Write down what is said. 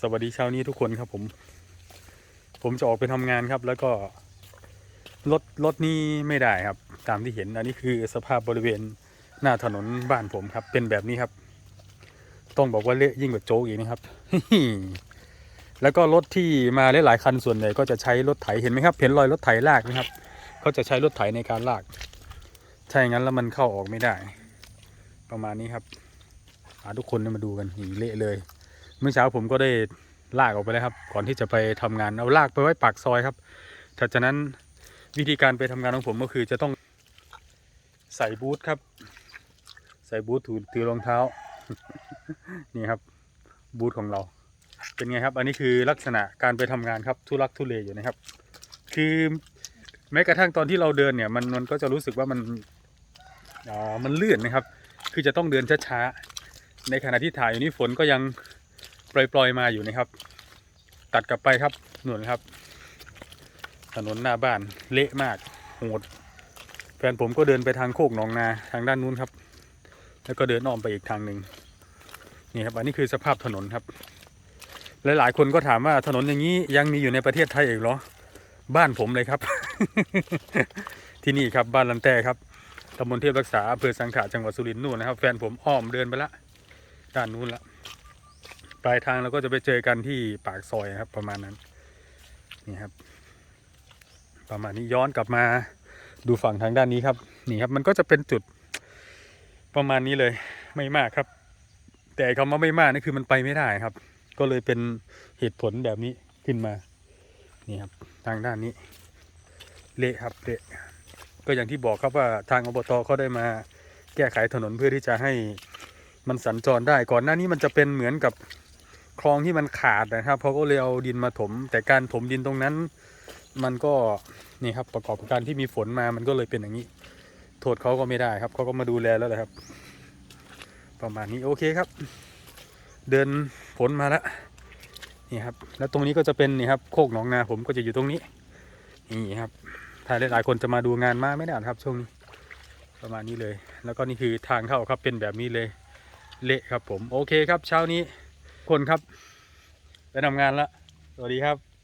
สวัสดีเช้านี้ทุกคนครับผม ผมจะออกไปทำงานครับ แล้วก็รถรถนี่ไม่ได้ครับ ตามที่เห็นอันนี้คือสภาพบริเวณหน้าถนนบ้านผมครับ เป็นแบบนี้ครับ ต้องบอกว่าเละยิ่งกว่าโจ๊กอีกนะครับ แล้วก็รถที่มาหลายๆคันส่วนใหญ่ก็จะใช้รถไถเห็นไหมครับ เห็นรอยรถไถลากไหมครับเขาจะใช้รถไถในการลาก ใช่งั้นแล้วมันเข้าออกไม่ได้ ประมาณนี้ครับอ่าทุกคนมาดูกันนี่เละเลย เมื่อเช้าผมก็ได้ลากออกไปแล้วครับ ก่อนที่จะไปทำงานเอาลากไปไว้ปากซอยครับถัดจากนั้นวิธีการไปทำงานของผมก็คือจะต้องใส่บูทครับ ใส่บูทถือถือรองเท้า นี่ครับ บูทของเรา เป็นไงครับ อันนี้คือลักษณะการไปทำงานครับทุลักทุเลอยู่นะครับ คือแม้กระทั่งตอนที่เราเดินเนี่ย มันมันก็จะรู้สึกว่ามันอ่ามันเลื่อนนะครับ คือจะต้องเดินช้าๆในขณะที่ถ่ายอยู่นี่ฝนก็ยัง ปล่อยๆมาอยู่นะครับ ตัดกลับไปครับหนุนครับ ถนนหน้าบ้านเละมากโหดแฟนผมก็เดินไปทางโคกหนองนาทางด้านนู้นครับ แล้วก็เดินอ้อมไปอีกทางหนึ่งนี่ครับอันนี้คือสภาพถนนครับ หลายๆคนก็ถามว่าถนนอย่างนี้ยังมีอยู่ในประเทศไทยอีกเหรอ บ้านผมเลยครับ ที่นี่ครับบ้านลันแต่ครับตำบลเทพรักษาอำเภอสังขะจังหวัดสุรินทร์นู่นนะครับ แฟนผมอ้อมเดินไปละด้านนู้นละ ปลายทางเราก็จะไปเจอกันที่ปากซอยครับ ประมาณนั้น นี่ครับ ประมาณนี้ย้อนกลับมาดูฝั่งทางด้านนี้ครับ นี่ครับมันก็จะเป็นจุดประมาณนี้เลยไม่มากครับ แต่คำว่าไม่มากนี่คือมันไปไม่ได้ครับ ก็เลยเป็นเหตุผลแบบนี้ขึ้นมา นี่ครับ ทางด้านนี้ เละครับเละก็อย่างที่บอกครับว่าทางอบตเขาได้มาแก้ไขถนนเพื่อที่จะให้มันสัญจรได้ก่อนหน้านี้มันจะเป็นเหมือนกับ คลองที่มันขาดนะครับเขาก็เลยเอาดินมาถม แต่การถมดินตรงนั้น มันก็นี่ครับประกอบกับการที่มีฝนมามันก็เลยเป็นอย่างนี้ โทษเขาก็ไม่ได้ครับเขาก็มาดูแลแล้วแหละครับ ประมาณนี้โอเคครับ เดินฝนมาแล้วนี่ครับ แล้วตรงนี้ก็จะเป็นนี่ครับโคกหนองนาผมก็จะอยู่ตรงนี้นี่ครับถ้าหลายๆคนจะมาดูงานมาไม่ได้ครับช่วงนี้ประมาณนี้เลย แล้วก็นี่คือทางเข้าครับเป็นแบบนี้เลย เละครับผมโอเคครับเช้านี้ คนครับ ไปทำงานละสวัสดีครับ